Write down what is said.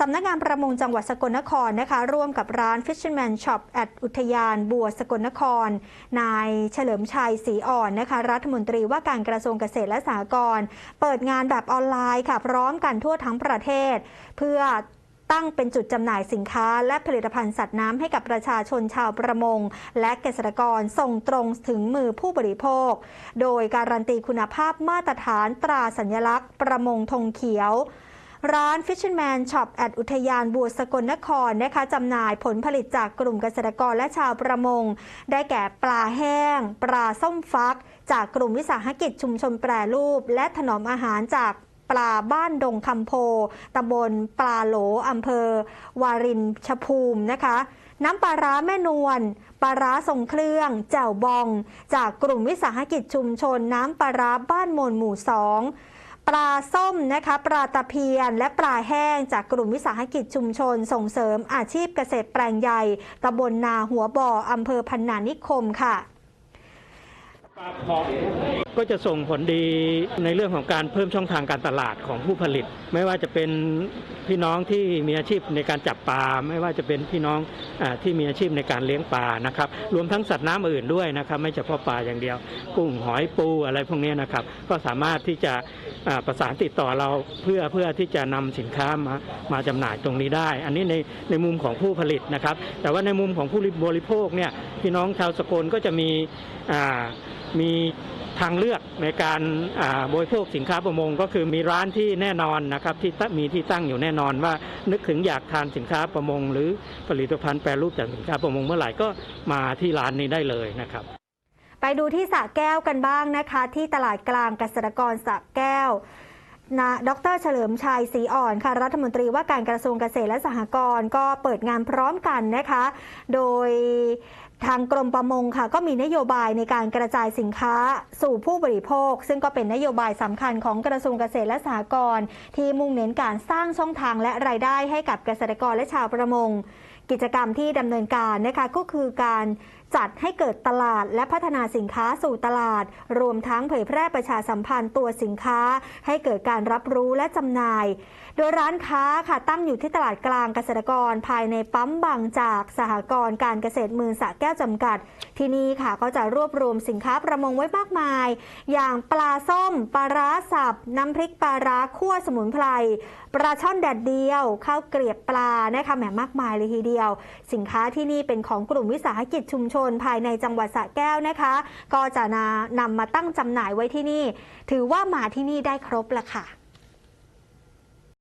สำนักงานประมงจังหวัดสกลนครนะคะ ร่วมกับร้าน Fisherman Shop แอดอุทยานบัวสกลนคร นายเฉลิมชัยศรีอ่อนนะคะ รัฐมนตรีว่าการกระทรวงเกษตรและสหกรณ์เปิดงานแบบออนไลน์ค่ะ พร้อมกันทั่วทั้งประเทศ เพื่อตั้งเป็นจุดจำหน่ายสินค้า และผลิตภัณฑ์สัตว์น้ำให้กับประชาชนชาวประมง และเกษตรกรส่งตรงถึงมือผู้บริโภค โดยการันตีคุณภาพมาตรฐานตราสัญลักษณ์ ประมงธงเขียว ร้าน Fisherman Shop แอดอุทยานบัวสกลนครนะคะจำหน่ายผลผลิตจากกลุ่มเกษตรกรและชาวประมง ได้แก่ปลาแห้ง ปลาส้มฟัก จากกลุ่มวิสาหกิจชุมชนแปรรูป และถนอมอาหารจากปลาบ้านดงคำโพตำบลปลาโหลอำเภอ วารินชภูมินะคะ น้ำปลาร้าแม่นวลปลาร้าทรงเครื่อง แจ่วบอง จากกลุ่มวิสาหกิจชุมชนน้ำปลาร้าบ้านมนหมู่สอง ปลาส้มนะคะปลาตะเพียน และปลาแห้งจากกลุ่มวิสาหกิจชุมชน ส่งเสริมอาชีพเกษตรแปลงใหญ่ตำบลนาหัวบ่ออำเภอพันนานิคมค่ะ ก็จะส่งผลดีในเรื่องของการเพิ่มช่องทางการตลาดของผู้ผลิต ไม่ว่าจะเป็นพี่น้องที่มีอาชีพในการจับปลาไม่ว่าจะเป็นพี่น้องอที่มีอาชีพในการเลี้ยงปลานะครับ รวมทั้งสัตว์น้ำอื่นด้วยนะครับ ไม่เฉพาะปลาอย่างเดียว กุ้งหอยปูอะไรพวกนี้นะครับ ก็สามารถที่จะประสานติดต่อเราเพื่อเพื่อที่จะนำสินค้ามามาจำหน่ายตรงนี้ได้ อันนี้ในในมุมของผู้ผลิตนะครับ แต่ว่าในมุมของผู้บริโภคเนี่ยพี่น้องชาวสกลก็จะมีอ่ามีทางเลือกเลือกในการบริโภคสินค้าประมงก็คือมีร้านที่แน่นอนนะครับที่มีที่ตั้งอยู่แน่นอนว่านึกถึงอยากทานสินค้าประมง หรือผลิตภัณฑ์แปรรูปจากสินค้าประมงเมื่อไหร่ก็มาที่ร้านนี้ได้เลยนะครับไปดูที่สระแก้วกันบ้างนะคะ ที่ตลาดกลางเกษตรกรสระแก้ว นะดรเฉลิมชัยศรีอ่อนค่ะ รัฐมนตรีว่าการกระทรวงเกษตรและสหกรณ์ก็เปิดงานพร้อมกันนะคะ โดยทางกรมประมงค่ะ ก็มีนโยบายในการกระจายสินค้าสู่ผู้บริโภค ซึ่งก็เป็นนโยบายสำคัญของกระทรวงเกษตรและสหกรณ์ที่มุ่งเน้นการสร้างช่องทางและรายได้ให้กับเกษตรกรและชาวประมง กิจกรรมที่ดำเนินการนะคะก็คือการจัดให้เกิดตลาดและพัฒนาสินค้าสู่ตลาด รวมทั้งเผยแพร่ประชาสัมพันธ์ตัวสินค้า ให้เกิดการรับรู้และจำหน่าย โดยร้านค้าค่ะตั้งอยู่ที่ตลาดกลางเกษตรกร ภายในปั๊มบางจากสหกรณ์การเกษตรมือสระแก้วจำกัด ที่นี่ค่ะก็จะรวบรวมสินค้าประมงไว้มากมาย อย่างปลาส้ม ปลาร้าสับ น้ำพริกปลาร้าคั่วสมุนไพร ปลาช่อนแดดเดียว ข้าวเกลียบปลานะคะแหมมากมายเลยทีเดียวสินค้าที่นี่เป็นของกลุ่มวิสาหกิจชุมชน ภายในจังหวัดสระแก้วนะคะ ก็จะนานำมาตั้งจำหน่ายไว้ที่นี่ ถือว่ามาที่นี่ได้ครบละค่ะ